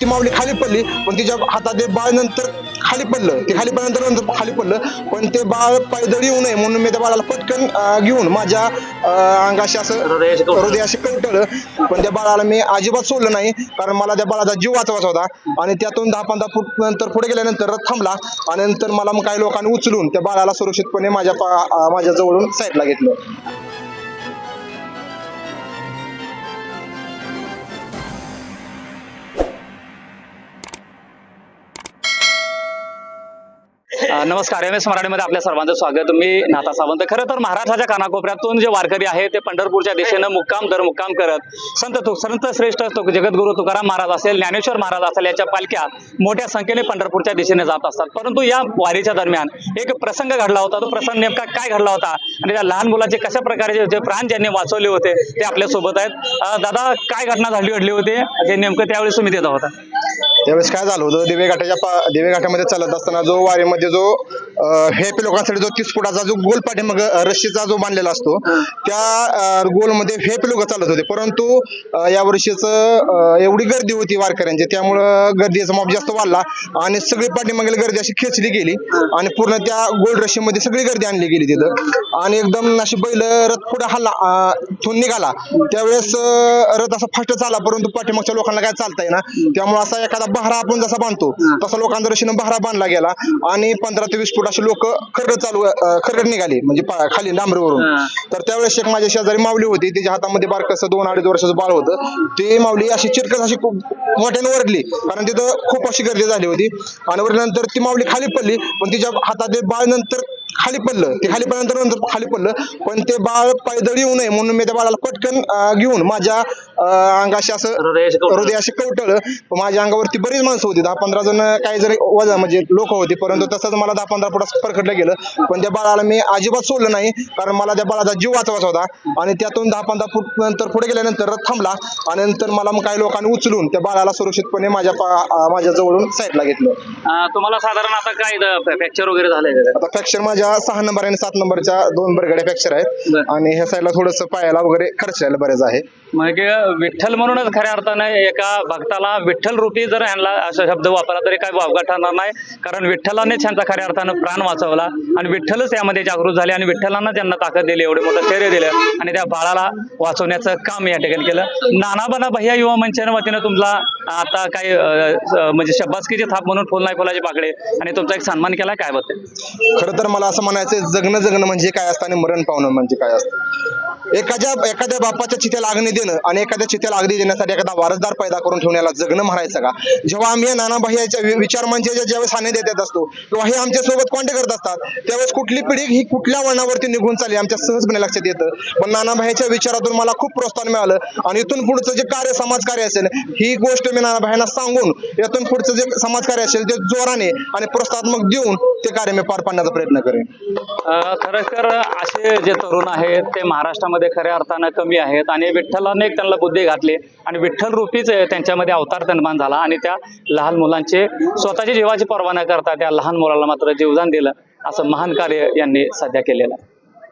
ती माऊली खाली पडली पण तिच्या हातात ते बाळ नंतर खाली पडलं. ते खाली पडल्यानंतर नंतर खाली पडलं पण ते बाळ पायदळी येऊ नये म्हणून मी त्या बाळाला पटकन घेऊन माझ्या अंगाशी असं हृदयाशी कवटळलं पण त्या बाळाला मी अजिबात सोडलं नाही कारण मला त्या बाळाचा जीव वाचवायचा होता. आणि त्यातून दहा पंधरा फूट नंतर पुढे गेल्यानंतर रथ थांबला. आणि नंतर मला मग काही लोकांनी उचलून त्या बाळाला सुरक्षितपणे माझ्या माझ्या जवळून साईडला घेतलं. नमस्कार. एम एस मराठीमध्ये आपल्या सर्वांचं स्वागत. मी नाथा सावंत. खरं तर महाराष्ट्राच्या कानाकोपऱ्यातून जे वारकरी आहे ते पंढरपूरच्या दिशेनं मुक्काम दर मुक्काम करत संत तु संत श्रेष्ठ जगद्गुरु तुकाराम महाराज असेल ज्ञानेश्वर महाराज असेल याच्या पालख्या मोठ्या संख्येने पंढरपूरच्या दिशेने जात असतात. परंतु या वारीच्या दरम्यान एक प्रसंग घडला होता. तो प्रसंग नेमका काय घडला होता? आणि त्या लहान मुलाचे कशा प्रकारे जे- जे प्राण ज्यांनी वाचवले होते ते आपल्यासोबत आहेत. दादा काय घटना झाली घडली होती? ते नेमकं त्यावेळेस तुम्ही देत होता. त्यावेळेस काय झालं होतं? दिवे घाटाच्या पा- दिवे घाटामध्ये चालत असताना जो वारीमध्ये जो हेपी लोकांसाठी जो तीस फुटाचा जो गोल पाठीमाग रशीचा जो बांधलेला असतो त्या गोलमध्ये हेपी लोक चालत होते. परंतु या वर्षीच एवढी गर्दी होती वारकऱ्यांची त्यामुळं गर्दीचा माप जास्त वाढला आणि सगळी पाठीमागील गर्दी अशी खेचली गेली आणि पूर्ण त्या गोल रशीमध्ये सगळी गर्दी आणली गेली तिथं. आणि एकदम अशी बैल रथ पुढे हल्ला थून निघाला. त्यावेळेस रथ असा फास्ट चालला परंतु पाठीमागच्या लोकांना काय चालता ना त्यामुळे असा एखादा बहरा आपण जसा बांधतो तसा लोकांचा रशीनं बहरा बांधला गेला आणि पंधरा ते वीस फूट असे लोक खरड चालू खरड निघाली म्हणजे खाली डांबरीवरून. तर त्यावेळेस एक माझ्या शेजारी माऊली होती तिच्या हातामध्ये बारकस दोन अडीच वर्षाचं बाळ होतं. ती माऊली अशी चिरकस अशी खूप मोठ्याने वरली कारण तिथं खूप अशी गर्दी झाली होती. आणि वरल्यानंतर ती माऊली खाली पडली पण तिच्या हातात बाळ नंतर खाली पडलं. ते खाली पडल्यानंतर नंतर खाली पडलं. पण ते बाळ पायदळी येऊ नये म्हणून मी त्या बाळाला पटकन घेऊन माझ्या अंगाशी असं हृदयाशी पण माझ्या अंगावरती बरीच माणसं होती. दहा पंधरा जण काही जरी वजा म्हणजे लोक होते परंतु तसंच मला दहा पंधरा फुटात परखडलं गेलं. पण त्या बाळाला मी अजिबात सोडलं नाही कारण मला त्या बाळाचा जीव वाचवायचा होता. आणि त्यातून दहा पंधरा फूट नंतर पुढे गेल्यानंतर थांबला आणि नंतर मला मग काही लोकांनी उचलून त्या बाळाला सुरक्षितपणे माझ्या माझ्या जवळून साईडला घेतलं. तुम्हाला साधारण आता काय फ्रॅक्चर वगैरे झालंय आता फ्रॅक्चर माझ्या सहा नंबर आणि सात नंबरच्या दोन बरगड्या फ्रॅक्चर आहेत. बरं. आणि ह्या साईडला थोडंसं पायाला वगैरे खर्च यायला बरेच आहे. मग विठ्ठल म्हणूनच खऱ्या अर्थाने एका भक्ताला विठ्ठल रूपी जर ह्यांना असा शब्द वापरला तरी काय वावगा ठरणार नाही. कारण विठ्ठलानेच त्यांचा खऱ्या अर्थानं प्राण वाचवला आणि विठ्ठलच यामध्ये जागृत झाले आणि विठ्ठलांना त्यांना ताकद दिली एवढे मोठं शौर्य दिलं आणि त्या बाळाला वाचवण्याचं काम या ठिकाणी केलं. नानाबाना भैया युवा मंचाच्या वतीनं तुमचा आता काही म्हणजे शब्बासकीची थाप म्हणून फुल नाही फुलाचे पाकडे. आणि तुमचा एक सन्मान केला काय बद्दल खरं तर मला असं म्हणायचं जगणं जगणं म्हणजे काय असतं आणि मरण पावणं म्हणजे काय असतं? एखाद्या एखाद्या बापाच्या चित्याला अग्नी देणं आणि एखाद्या चित्याला अग्नी देण्यासाठी एखादा वारसदार पैदा करून ठेवण्याला जगणं म्हणायचं का? जेव्हा आम्ही या नाना विचार मंचाच्या ज्यावेळेस सानिध्यात येत असतो किंवा हे आमच्यासोबत कॉन्टॅक्ट करत असतात. त्यावेळेस कुठली पिढी ही कुठल्या वळणावरती निघून चालली आमच्या सहजपणे लक्षात येतं. पण नाना विचारातून मला खूप प्रोत्साहन मिळालं आणि इथून पुढचं जे कार्य समाजकार्य असेल ही गोष्ट मी नानाभाईंना सांगून यातून पुढचं जे समाजकार्य असेल ते जोराने आणि प्रोत्साहनात्मक देऊन ते कार्य मी पार पाडण्याचा प्रयत्न करेन. खरं तर असे जे तरुण आहेत ते त्यांच्यामध्ये खऱ्या अर्थानं कमी आहेत आणि विठ्ठलाने एक त्यांना बुद्धी घातली आणि विठ्ठल रूपीच त्यांच्यामध्ये अवतार निर्माण झाला आणि त्या लहान मुलांचे स्वतःची जीवाची पर्वा न करता त्या लहान मुलाला मात्र जीवदान दिलं असं महान कार्य यांनी सध्या केलेलं आहे.